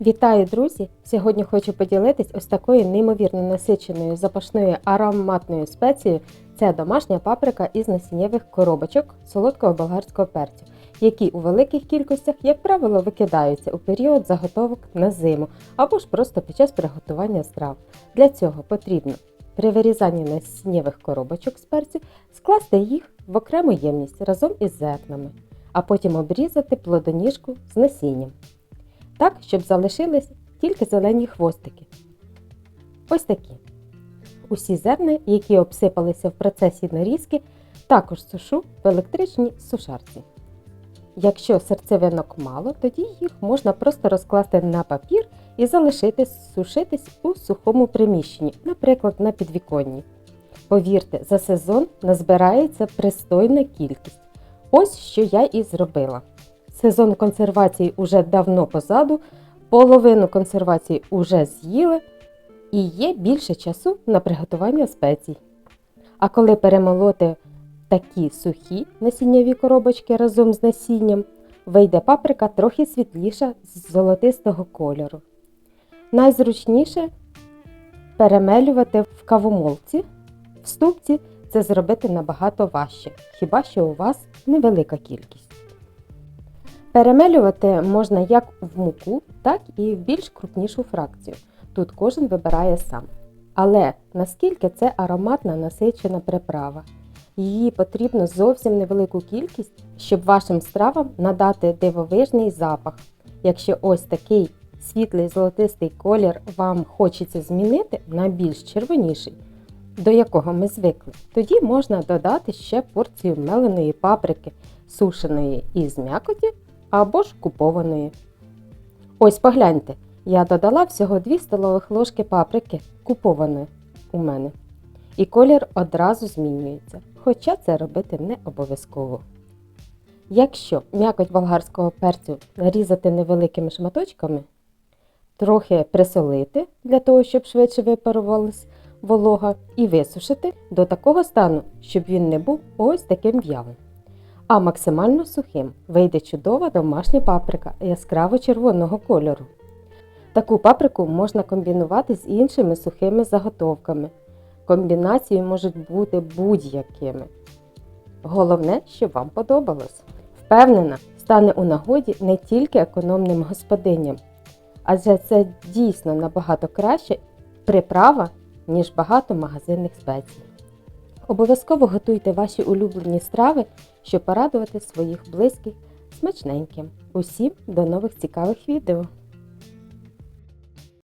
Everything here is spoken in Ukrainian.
Вітаю, друзі! Сьогодні хочу поділитись ось такою неймовірно насиченою запашною ароматною спецією. Це домашня паприка із насіннєвих коробочок солодкого болгарського перцю, які у великих кількостях, як правило, викидаються у період заготовок на зиму або ж просто під час приготування страв. Для цього потрібно при вирізанні насіннєвих коробочок з перцю скласти їх в окрему ємність разом із зернами, а потім обрізати плодоніжку з насінням так, щоб залишились тільки зелені хвостики. Ось такі. Усі зерна, які обсипалися в процесі нарізки, також сушу в електричній сушарці. Якщо серцевинок мало, тоді їх можна просто розкласти на папір і залишити сушитись у сухому приміщенні, наприклад, на підвіконні. Повірте, за сезон назбирається пристойна кількість. Ось що я і зробила. Сезон консервації уже давно позаду, половину консервації уже з'їли і є більше часу на приготування спецій. А коли перемолоти такі сухі насіннєві коробочки разом з насінням, вийде паприка трохи світліша з золотистого кольору. Найзручніше перемелювати в кавомолці, в ступці це зробити набагато важче, хіба що у вас невелика кількість. Перемелювати можна як в муку, так і в більш крупнішу фракцію. Тут кожен вибирає сам. Але наскільки це ароматна насичена приправа? Її потрібно зовсім невелику кількість, щоб вашим стравам надати дивовижний запах. Якщо ось такий світлий золотистий колір вам хочеться змінити на більш червоніший, до якого ми звикли, тоді можна додати ще порцію меленої паприки, сушеної із м'якоті або ж купованої. Ось погляньте, я додала всього 2 столових ложки паприки купованої у мене. І колір одразу змінюється, хоча це робити не обов'язково. Якщо м'якоть болгарського перцю нарізати невеликими шматочками, трохи присолити для того, щоб швидше випарувалась волога, і висушити до такого стану, щоб він не був ось таким в'ялим а максимально сухим вийде чудова домашня паприка яскраво червоного кольору. Таку паприку можна комбінувати з іншими сухими заготовками. Комбінації можуть бути будь-якими. Головне, щоб вам подобалось. Впевнена, стане у нагоді не тільки економним господиням, адже це дійсно набагато краще приправа, ніж багато магазинних спецій. Обов'язково готуйте ваші улюблені страви, щоб порадувати своїх близьких смачненьким. Усім до нових цікавих відео!